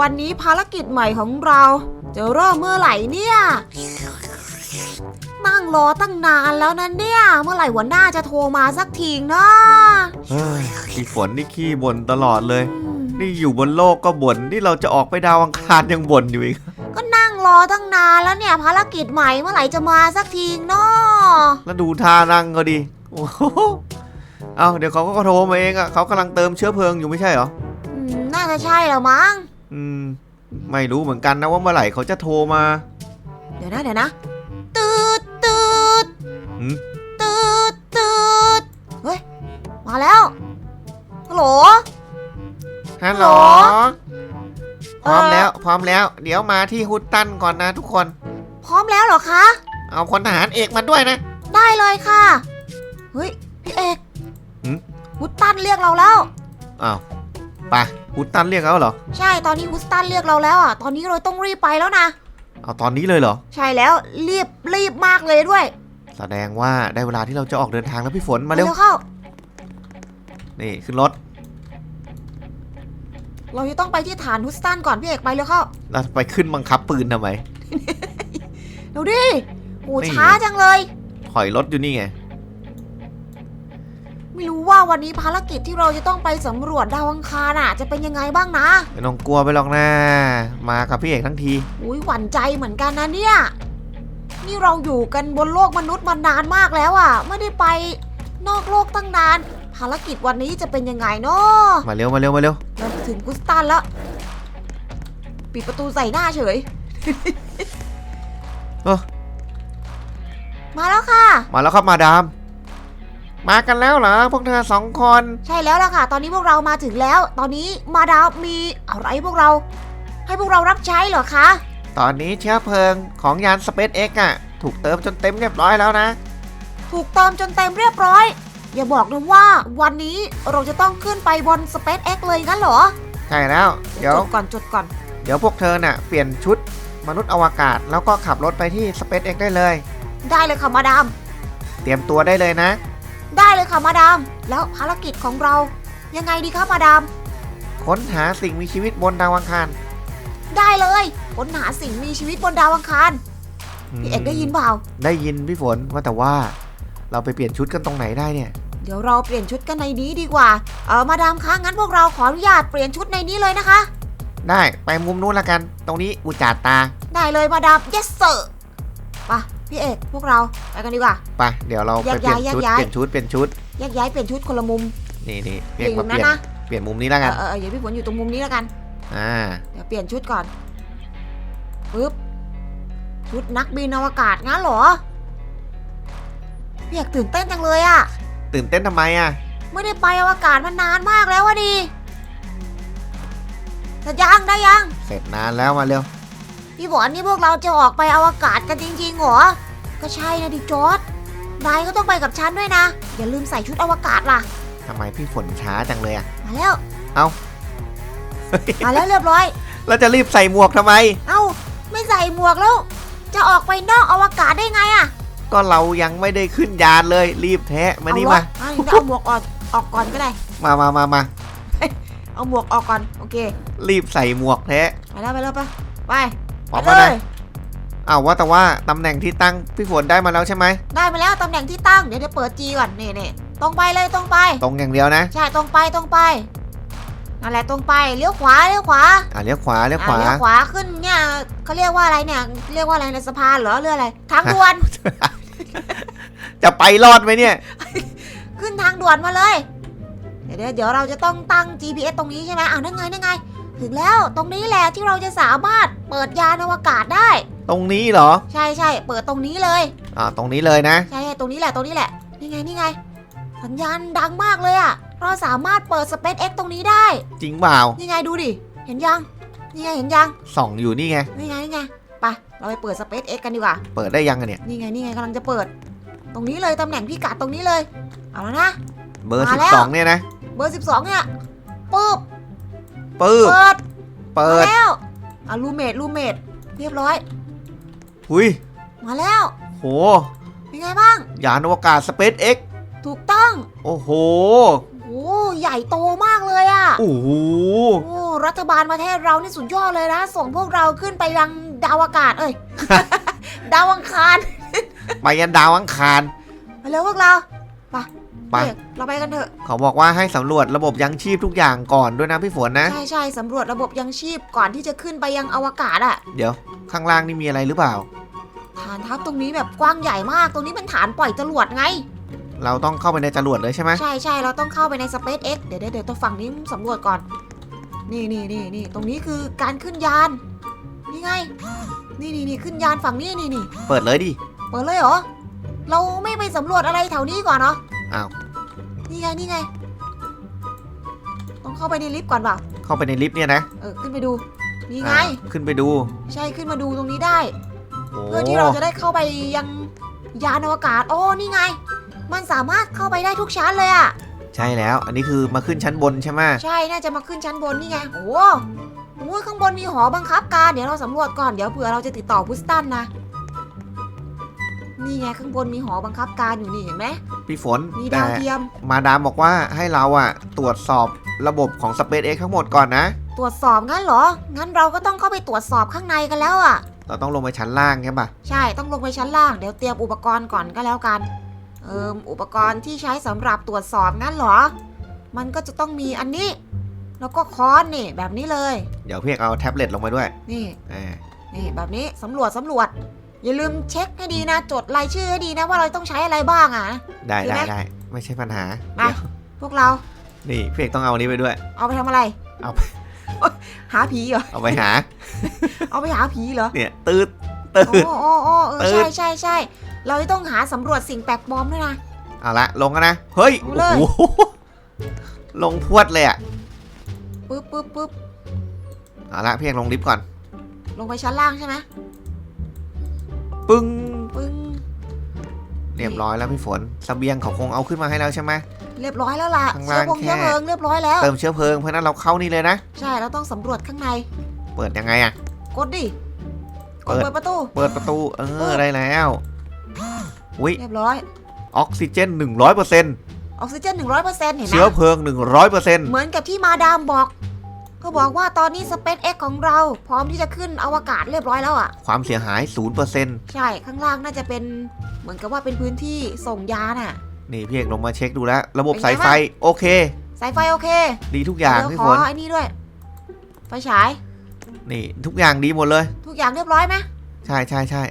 วันนี้ภารกิจใหม่ของเรา จะเริ่มเมื่อไหร่เนี่ย นั่งรอตั้งนานแล้วนะเนี่ย เมื่อไหร่หัวหน้าจะโทรมาสักทีนะเฮ้ยพี่ฝนนี่ขี้บ่นตลอดเลยอืมนี่อยู่บนโลกก็บ่นนี่เราจะออกไปดาวอังคารยังบ่นอยู่อีก ก็นั่งรอตั้งนานแล้วเนี่ย ภารกิจใหม่เมื่อไหร่จะมาสักทีเนาะแล้วดูท่านั่งก็ดีโอ้โหเอาเดี๋ยวเขาก็โทรมาเองอะเขากำลังเติมเชื้อเพลิงอยู่ไม่ใช่เหรออืมน่าจะใช่แล้วมั้ง อืม ไม่รู้เหมือนกันนะว่าเมื่อไหร่เขาจะโทรมาเดี๋ยวนะเดี๋ยวนะ ตืดตืดหืมตืดตืดเฮ้ย มาแล้วฮัลโหล ฮัลโหลฮัลโหลพร้อมเอ่อแล้ว พร้อมแล้ว เดี๋ยวมาที่ฮุตตันก่อนนะทุกคน พร้อมแล้วเหรอคะ เอาคนทหารเอกมาด้วยนะ ได้เลยค่ะ เฮ้ย พี่เอกหืมฮุตตันเรียกเราแล้ว อ้าวไป ฮุตตันเรียกเขาเหรอ ใช่ตอนนี้ฮุตตันเรียกเราแล้วอะ ตอนนี้เราต้องรีบไปแล้วนะ เอาตอนนี้เลยเหรอ ใช่แล้วรีบรีบมากเลยด้วยแสดงว่าได้เวลาที่เราจะออกเดินทางแล้วพี่ฝนมาเร็วเข้า นี่ขึ้นรถ เราจะต้องไปที่ฐานฮุตตันก่อนพี่เอกไปเร็วเข้าเราไปขึ้นบังคับปืนทำไม เร็วดิโอ้นี่ ช้าจังเลย ถอยรถอยู่นี่ไง ไม่รู้ว่าวันนี้ภารกิจที่เราจะต้องไปสำรวจดาวอังคารอะ จะเป็นยังไงบ้างนะไม่ต้องกลัวไปหรอกนะ มากับพี่เอกทั้งที อุ้ยหวั่นใจเหมือนกันนะเนี่ย นี่เราอยู่กันบนโลกมนุษย์มานานมากแล้วอะ ไม่ได้ไปนอกโลกตั้งนาน ภารกิจวันนี้จะเป็นยังไงเนาะมาเร็วมาเร็วมาเร็วเราถึงกุสตันแล้ว ปิดประตูใส่หน้าเฉย เออมาแล้วค่ะ มาแล้วครับมาดาม มากันแล้วเหรอพวกเธอสองคน ใช่แล้วล่ะค่ะ ตอนนี้พวกเรามาถึงแล้ว ตอนนี้มาดามมีอะไรให้พวกเรา ให้พวกเรารับใช้เหรอคะตอนนี้เชื้อเพลิงของยาน SpaceX อะ ถูกเติมจนเต็มเรียบร้อยแล้วนะ ถูกเติมจนเต็มเรียบร้อย อย่าบอกนะว่าวันนี้เราจะต้องขึ้นไปบน SpaceX เลยงั้นเหรอ ใช่แล้ว เดี๋ยวจดก่อนจดก่อน เดี๋ยวพวกเธอน่ะ เปลี่ยนชุดมนุษย์อวกาศ แล้วก็ขับรถไปที่ SpaceX ได้เลย ได้เลยค่ะมาดาม เตรียมตัวได้เลยนะ ได้เลยค่ะมาดาม แล้วภารกิจของเรายังไงดีคะมาดาม ค้นหาสิ่งมีชีวิตบนดาวอังคารได้เลยค้นหาสิ่งมีชีวิตบนดาวอังคารพี่เอกได้ยินเปล่า ได้ยินพี่ฝนว่าแต่ว่า เราไปเปลี่ยนชุดกันตรงไหนได้เนี่ย เดี๋ยวเราเปลี่ยนชุดกันในนี้ดีกว่า เออมาดามคะงั้นพวกเราขออนุญาตเปลี่ยนชุดในนี้เลยนะคะ ได้ไปมุมนู้นละกัน ตรงนี้อุจจาตา ได้เลยมาดาม yes sir ไป พี่เอกพวกเราไปกันดีกว่า ไปเดี๋ยวเราไปเปลี่ยนแยกชุดย้ายเปลี่ยนชุดเปลี่ยนชุดแยกย้ายเปลี่ยนชุดคนละมุมนี่นี่อเรียกยู่มาเปนั้นลี่ยนนะเปลี่ยนมุมนี้แล้วเอกันอเออเออเดี๋ยวพี่ฝนอยู่ตรงมุมนี้แล้วกันอ่าเดี๋ยวเปลี่ยนชุดก่อนปึ๊บชุดนักบินอวกาศงั้นเหรอพี่อยากตื่นเต้นจังเลยอะตื่นเต้นทำไมอะไม่ได้ไปอวกาศมานานมากแล้ววะดิจะยังได้ยัง เสร็จนานแล้วมาเร็ว พี่บอกนี่พวกเราจะออกไปอวกาศกันจริงๆเหรอ ก็ใช่นะดิจอร์ดนายก็ต้องไปกับฉันด้วยนะ อย่าลืมใส่ชุดอวกาศล่ะ ทำไมพี่ฝนช้าจังเลยอะ มาแล้วเอ้า มาแล้วเรียบร้อย แล้วจะรีบใส่หมวกทำไม เอ้า ไม่ใส่หมวกแล้ว จะออกไปนอกอวกาศได้ไงอะก็เรายังไม่ได้ขึ้นยานเลย รีบแท้มานี่เอมาวะอะงั้นเอาหมวกออกออกก่อนก็ได้ มามามามาเอาหมวกออกก่อน โอเค รีบใส่หมวกแท้ไปแล้วไปแล้วไปไป พร้อมไปแล้วเลนะยอ้าวว่าแต่ว่าตำแหน่งที่ตั้งพี่ฝนได้มาแล้วใช่ไหมได้มาแล้วตำแหน่งที่ตั้งเดี๋ยวจะเปิดจีก่อนนี่นี่ตรงไปเลยตรงไป ตรงอย่างเดียวนะใช่ตรงไปตรงไปนั่นแหละตรงไปเลี้ยวขวาเลี้ยวขวาอ่าเลี้ยวขวาเลี้ยวขวา อะเลี้ยวขวาขึ้นเนี่ยเขาเรียกว่าอะไรเนี่ยเรียกว่าอะไรในสะพานเหรอเรืออะไรทางด่วน จะไปรอดไหมเนี่ย ขึ้นทางด่วนมาเลย เดี๋ยวเดี๋ยวเดี๋ยวเราจะต้องตั้ง GPS ตรงนี้ใช่ไหมอ้าวนั่นไงนั่นไง ถึงแล้วตรงนี้แหละที่เราจะสามารถเปิดยานอวกาศได้ ตรงนี้เหรอ ใช่ใช่เปิดตรงนี้เลยอ่าตรงนี้เลยนะ ใช่ใช่ตรงนี้แหละตรงนี้แหละนี่ไงนี่ไง สัญญาณดังมากเลยอะเราสามารถเปิด SpaceX ตรงนี้ได้ จริงเปล่านี่ไงดูดิเห็นยังนี่ไงเห็นยังส่องอยู่นี่ไงนี่ไงนี่ไงไปเราไปเปิด SpaceX กันดีกว่า เปิดได้ยังอะเนี่ยนี่ไงนี่ไงกำลังจะเปิด ตรงนี้เลยตำแหน่งพิกัดตรงนี้เลย เอาแล้วนะ เบอร์มาสิบแล้วสองเนี่ยนะเบอร์ 12 เนี่ยปึ๊บ ปื๊บเปิดเปิมาดแล้วอะรูเมดรูเมดเรียบร้อย หุยมาแล้ว โห เป็นไงบ้าง ยานอวกาศ SpaceX ถูกต้อง โอ้โห โอ้ใหญ่โตมากเลยอะ่ะ โอ้โห โอ้รัฐบาลประเทศเรานี่สุดยอดเลยนะ ส่งพวกเราขึ้นไปยังดาวอากาศ เอ้ย ดาวอังคาร ไปยันดาวอังคาร ไปเร็วพวกเรา ไป ไปเอกเราไปกันเถอะ เขาบอกว่าให้สำรวจระบบยังชีพทุกอย่างก่อนด้วยนะพี่ฝนนะ ใช่ใช่สำรวจระบบยังชีพก่อนที่จะขึ้นไปยังอวกาศอะ่ะ เดี๋ยว ข้างล่างนี่มีอะไรหรือเปล่า ฐานทัพตรงนี้แบบกว้างใหญ่มาก ตรงนี้เป็นฐานปล่อยจรวดไง เราต้องเข้าไปในจรวดเลยใช่ไหมใช่ใช่เราต้องเข้าไปใน SpaceX เดี๋ยวเดี๋ยวเดี๋ยวต้องฝั่งนี้สำรวจก่อน นี่นี่นี่นี่ตรงนี้คือการขึ้นยาน นี่ไง นี่นี่นี่ขึ้นยานฝั่งนี้นี่นี่เปิดเลยดิ เปิดเลยเหรอ เราไม่ไปสำรวจอะไรแถวนี้ก่อนเนาะ อ้าว นี่ไงนี่ไง ต้องเข้าไปในลิฟต์ก่อนเปล่าเข้าไปในลิฟต์เนี่ยนะเออขึ้นไปดู นี่ไง อ่าขึ้นไปดู ใช่ขึ้นมาดูตรงนี้ได้ โอ้เพื่อที่เราจะได้เข้าไปยังยานอวกาศ โอ้นี่ไง มันสามารถเข้าไปได้ทุกชั้นเลยอะใช่แล้ว อันนี้คือมาขึ้นชั้นบนใช่ไหมใช่น่าจะมาขึ้นชั้นบนนี่ไง โอ้โหโอ้โหข้างบนมีหอบังคับการเดี๋ยวเราสำรวจก่อนเดี๋ยวเผื่อเราจะติดต่อพุสตันนะ นี่ไงข้างบนมีหอบังคับการอยู่นี่เห็นไหมพี่ฝนมีแต่ดาวเทียม มาดามบอกว่าให้เราอะตรวจสอบระบบของ SpaceX ทั้งหมดก่อนนะ ตรวจสอบงั้นเหรอ งั้นเราก็ต้องเข้าไปตรวจสอบข้างในกันแล้วอะ เราต้องลงไปชั้นล่างใช่ปะใช่ ต้องลงไปชั้นล่าง เดี๋ยวเตรียมอุปกรณ์ก่อนก็แล้วกัน เอิมอุปกรณ์ที่ใช้สำหรับตรวจสอบงั้นเหรอ มันก็จะต้องมีอันนี้ แล้วก็ค้อนนี่แบบนี้เลย เดี๋ยวพี่เอกเอาแท็บเล็ตลงไปด้วยนี่เออนี่แบบนี้สำรวจสำรวจ อย่าลืมเช็คให้ดีนะ จดรายชื่อให้ดีนะว่าเราต้องใช้อะไรบ้างอะ ได้ดีไหมได้ได้ไม่ใช่ปัญหามา เดี๋ยวพวกเรานี่พี่เอกต้องเอาอันนี้ไปด้วย เอาไปทำอะไรเอาไป โอ๊ยหาผีเหรอ เอาไปหา เอาไปหาผีเหรอ เนี่ยตืดตืดโอ้โอ้โอ้เออตื่นใช่ใช่ใช่เราจะต้องหาสำรวจสิ่งแปลกปลอมด้วยนะ เอาละลงกันนะ เฮ้ยเอาเลยโอ้โห ลงพรวดเลยอะปึ๊บปึ๊บปึ๊บเอาละพี่เอกลงลิฟต์ก่อนลงไปชั้นล่างใช่ไหม ปึ้งปึ้งเรียบร้อยแล้วพี่ฝนเสบียงเขาคงเอาขึ้นมาให้แล้วใช่ไหม เรียบร้อยแล้วล่ะข้างเชื้ล่าองพงแค่ เชื้อเพลิงเรียบร้อยแล้ว เติมเชื้อเพลิงเพราะฉะนั้นเราเข้านี่เลยนะ ใช่เราต้องสำรวจข้างใน เปิดยังไงอะกดดิกดเปิดเปิดประตู เปิดประตูเอเอออ ได้แล้วอุ้ยเรียบร้อย ออกซิเจน 100%ออกซิเจน100%เห็นไหมเชื้อเพลิง 100%เหมือนกับที่มาดามบอก เขาบอกว่าตอนนี้ SpaceX ของเราพร้อมที่จะขึ้นอวกาศเรียบร้อยแล้วอะ ความเสียหาย 0%ใช่ข้างล่างน่าจะเป็นเหมือนกับว่าเป็นพื้นที่ส่งยาน่ะ นี่พี่เอกลงมาเช็คดูแล้ว ระบบเป็นไงสายไฟบ้างโอเค สายไฟโอเค ดีทุกอย่างเดี๋ยวพี่ขฝอน ไอ้นี่ด้วย ไฟฉาย นี่ทุกอย่างดีหมดเลย ทุกอย่างเรียบร้อยไหมใช่ใช่ใช่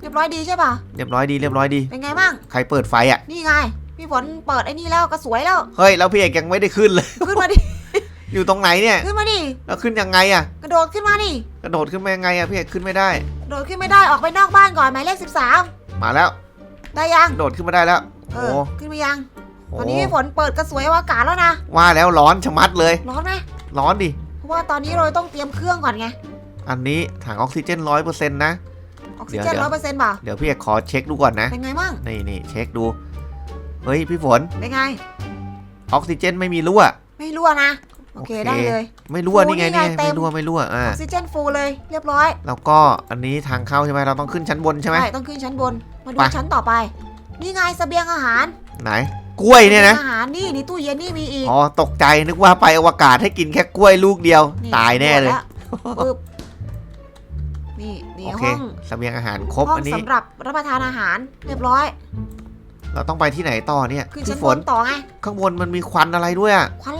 เรียบร้อยดีใช่ป่ะ เรียบร้อยดีเรียบร้อยดี เป็นไงบ้าง ใครเปิดไฟอะ นี่ไง พี่ฝนเปิดไอ้นี่แล้วก็สวยแล้ว เฮ้ยแล้วพี่เอกยังไม่ได้ขึ้นเลย ขึ้นมาดิ อยู่ตรงไหนเนี่ยขึ้นมาดิแล้วขึ้นยังไงอะ กระโดดขึ้นมาดิกระโดดขึ้นมายังไงอะพี่เอกขึ้นไม่ได้ กระโดดขึ้นไม่ได้ออกไปนอกบ้านก่อนหมายเลข13มาแล้วได้ยังโดดขึ้นมาได้แล้วเอโอ้อขึ้นมายังโหตอนนี้พี่ฝนเปิดกระสวยอวกาศแล้วนะว่าแล้วร้อนชะมัดเลย ร้อนไหมร้อนดิ เพราะว่าตอนนี้เราต้องเตรียมเครื่องก่อนไงอันนี้ถังออกซิเจนร้อยเปอร์เซ็นต์นะ ออกซิเจนเดี๋ยวร้อยเปอร์เซ็นต์ป่ะเดี๋ยวพี่เอกขอเช็คดูก่อนนะ เป็นไงบ้างนี่นี่เช็คดู เฮ้ยพี่ฝนเป็นไง ออกซิเจนไม่มีรั่ว ไม่รั่วนะ โอเคโอเคได้เลย ไม่รั่วโอ้นี่ไงนี่ไงนี่ไงเต็ม ไม่รั่วไม่รั่วอ่าออกซิเจนฟูลเลยเรียบร้อยแล้วก็อันนี้ทางเข้าใช่ไหมเราต้องขึ้นชั้นบนใช่ไหมต้องขึ้นชั้นบนมาดูไป ชั้นต่อไป นี่ไงเสบียงอาหารไหน กล้วยเนี่ยนะสบีงอาหารนี่ในตู้เย็นนี่มีอีกอ๋อตกใจนึกว่าไปอวกาศให้กินแค่กล้วยลูกเดียว ตายแน่เลย หมดวปึ๊บนี่นี่โอเคห้องเสบียงอาหารครบห้องอันนี้ สำหรับรับประทานอาหารเรียบร้อย เราต้องไปที่ไหนต่อเนี่ยขึ้นพี่ชั้นฝบนนต่อไงข้างบนมันมีควันอะไรด้วยอะควันอะ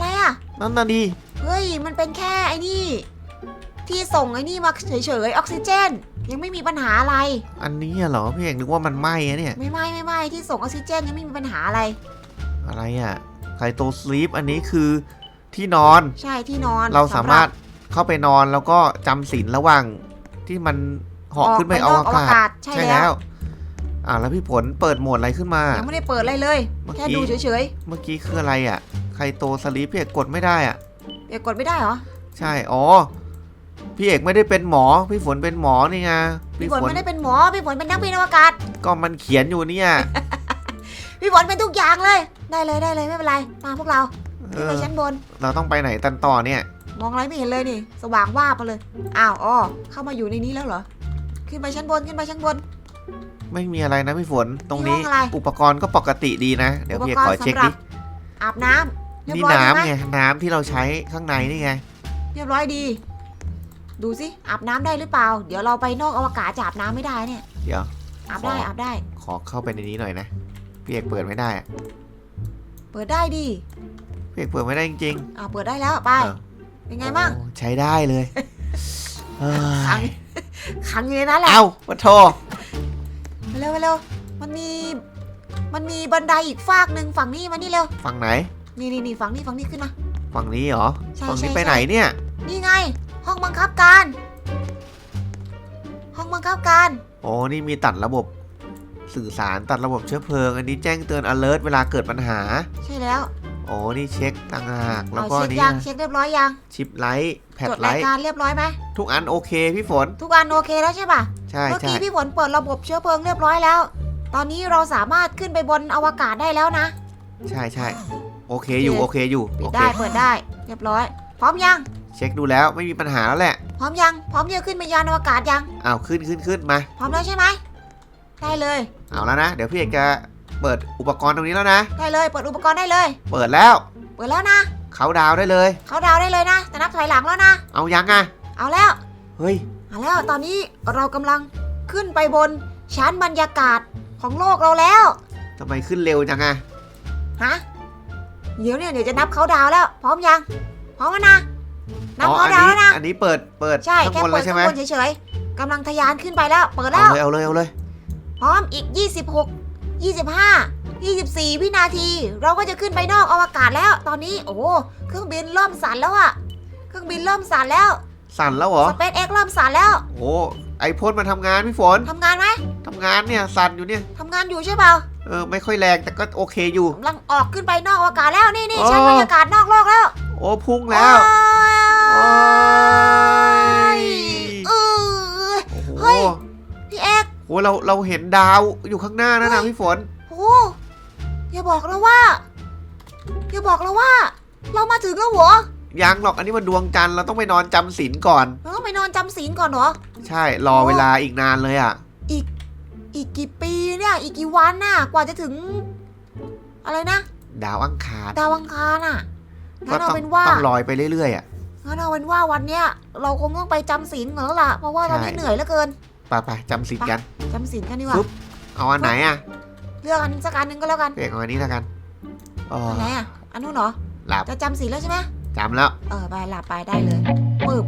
ไรอะ นั่นน่ะดีเฮ้ย มันเป็นแค่ไอ้นี่ ที่ส่งไอ้นี่มาเฉยๆออกซิเจน ยังไม่มีปัญหาอะไร อันนี้เหรอพี่เอกนึกว่ามันไหม้อะเนี่ย ไม่ไหม่ไม่ไหม่ที่ส่งออกซิเจนยังไม่มีปัญหาอะไร อะไรอะไคโตสลีปอันนี้คือที่นอน ใช่ที่นอนเราสามารถสำเข้าไปนอนแล้วก็จำศีลระหว่างที่มันเหาะขึ้นไปอออกวไปนอกอวกาศกาศ ใช่แล้ว อ่าแล้วพี่ผลเปิดโหมดอะไรขึ้นมา ยังไม่ได้เปิดอะไรเลยเมื่อกี้แค่ดูเฉยเมื่อกี้คืออะไรอะ ไคโตสลีปพี่เอกกดไม่ได้อะๆเดี๋ยวกดไม่ได้เหรอ ใช่ อ๋อ พี่เอกไม่ได้เป็นหมอ พี่ฝนเป็นหมอนี่ไง พี่ฝนไม่ได้เป็นหมอ พี่ฝนเป็นนักบินอวกาศ ก็มันเขียนอยู่เนี่ย พี่ฝนเป็นทุกอย่างเลย ได้เลยได้เลยไม่เป็นไร มาพวกเราเอขึ้นอไปชั้นบน เราต้องไปไหนตันต่อเนี่ย มองอะไรไม่เห็นเลยนี่ สว่างว่าบไปเลย อ้าวอ๋อเข้ามาอยู่ในนี้แล้วเหรอ ขึ้นไปชั้นบนขึ้นไปชั้นบนไม่มีอะไรนะพี่ฝน ตรงนี้มีห้องอะไรอุปกรณ์ก็ปกติดีนะ เดี๋ยวพี่เอกขอเช็คดิอาบน้ เรียบนี่ร้อยดีไหม น้ำไงน้ำที่เราใช้ข้างในนี่ไง เรียบร้อยดี ดูสิอาบน้ำได้หรือเปล่า เดี๋ยวเราไปนอกอวกาศจะอาบน้ำไม่ได้เนี่ยเดี๋ยว อาบได้ขอออาบได้ ขอเข้าไปในนี้หน่อยนะพี่เอกเปิดไม่ได้อะเปิดได้ดิพี่เอกเปิดไม่ได้จริงอ่าเปิดได้แล้วไปเออเป็นๆไงบ้าง โอ้ใช้ได้เลยเอ้ขังยขังอยู่ในนั้นแหละ เอ้าปะโทมาเร็วมาเร็วมันมี มันมีบันไดอีกฟากหนึ่งฝั่งนี้มานี่เร็ว ฝั่งไหน นี่นี่นี่ฝั่งนี้ฝั่งนี้ขึ้นมา ฝั่งนี้เหรอ ใช่ฝั่งนี้ใช่ไปใช่ไหนเนี่ย นี่ไง ห้องบังคับการ ห้องบังคับการ โอ้นี่มีตัดระบบสื่อสารตัดระบบเชื้อเพลิง อันนี้แจ้งเตือน alert เวลาเกิดปัญหา ใช่แล้วโอ้นี่เช็คต่างหาก แล้วเอาก็เช็คนี่ยังนะเช็คเรียบร้อยยังชิปไลท์แพดจดไลรายท์การเรียบร้อยไหมทุกอันโอเคพี่ฝน ทุกอันโอเคแล้วใช่ป่ะ ใช่เมื่อใช่กี้พี่ฝนเปิดระบบเชื้อเพลิงเรียบร้อยแล้ว ตอนนี้เราสามารถขึ้นไปบนอวกาศได้แล้วนะ ใช่ใช่ โอเคอยู่โอเคอยู่ปิดโอเคได้เปิดได้เรียบร้อย พร้อมยัง เช็คดูแล้วไม่มีปัญหาแล้วแหละพร้อมยังพร้อมที่จะขึ้นไปยานอวกาศยัง อ้าวขึ้นขึ้นขึ้นมา พร้อมแล้วใช่ไหมได้เลย เอาแล้วนะ เดี๋ยวพี่เอกจะเปิดอุปกรณ์ตรงนี้แล้วนะ ได้เลย เปิดอุปกรณ์ได้เลย เปิดแล้ว เปิดแล้วนะ เขาดาวน์ได้เลย เขาดาวน์ได้เลยนะจะนับถอยหลังแล้วนะ เอายังอะเอาแล้ว เฮ้ย เอาแล้วตอนนี้เรากำลังขึ้นไปบนชั้นบรรยากาศของโลกเราแล้วทำไมขึ้นเร็วจังอะฮะ เดี๋ยวเนี่ยเดี๋ยวจะนับเขาดาวน์แล้ว พร้อมยัง พร้อมแล้วนะ นับอ๋อเขาอัดาวน์นี้แล้วนะ อันนี้เปิดเปิดใช่ข้างแค่บนเปิแล้ดวใช่ข้างไหมบนเฉยๆกำลังทะยานขึ้นไปแล้ว เปิดแล้เอาวเลยเอาเลยเอาเลย พร้อมอีก 26 25 24 วินาที เราก็จะขึ้นไปนอกอวกาศแล้ว ตอนนี้ โอ้โหเครื่องบินเริ่มสั่นแล้วอะเครื่องบินเริ่มสั่นแล้ว สั่นแล้วเหรอสเปซเอ็กเริ่มสั่นแล้ว โอ้ ไอพ่นมาทำงานพี่ฝนทำงานไหมทำงานเนี่ยสั่นอยู่เนี่ยทำงานอยู่ใช่เปล่า เออไม่ค่อยแรงแต่ก็โอเคอยู่ กำลังออกขึ้นไปนอกอวกาศแล้วนี่นี่โอ้ชั้นบรรยากาศนอกโลกแล้วโอ้พุ่งแล้วโอ้โอ้ยยเออโอ้โหเฮ้ยพี่เอกโหเราเราเห็นดาวอยู่ข้างหน้านั่นนะพี่ฝนโอ้อย่าบอกเราว่า อย่าบอกเราว่า เรามาถึงแล้วเหรอยังหรอกอันนี้มันดวงจันทร์เราต้องไปนอนจำศีลก่อนเราต้องไปนอนจำศีลก่อนเหรอใช่รอเวลาอีกนานเลยอะ อีก กี่ปีเนี่ย อีกกี่วันน่ะ กว่าจะถึง อะไรนะ ดาวอังคารดาวอังคารน่ะก็งั้นเอาต้องเป็นว่า ต้องลอยไปเรื่อยๆอะ งั้นเอาเป็นว่าวันเนี้ยเราคงต้องไปจำศีลก่อนแล้วล่ะ เพราะว่าตอนนี้ใช่ เหนื่อยเหลือเกินไปไปจำศีลกัน จำศีลกันดีกว่าปึ๊บ เอาอันไหนอะเลือกอันสักอันหนึ่งก็แล้วกันเอกเอาอันนี้แล้วกันอ๋ออันไหนอะ อันนู้นเหรอ หลับจะจำศีลแล้วใช่ไหมจำแล้ว เออไปหลับไปได้เลยปึ๊บ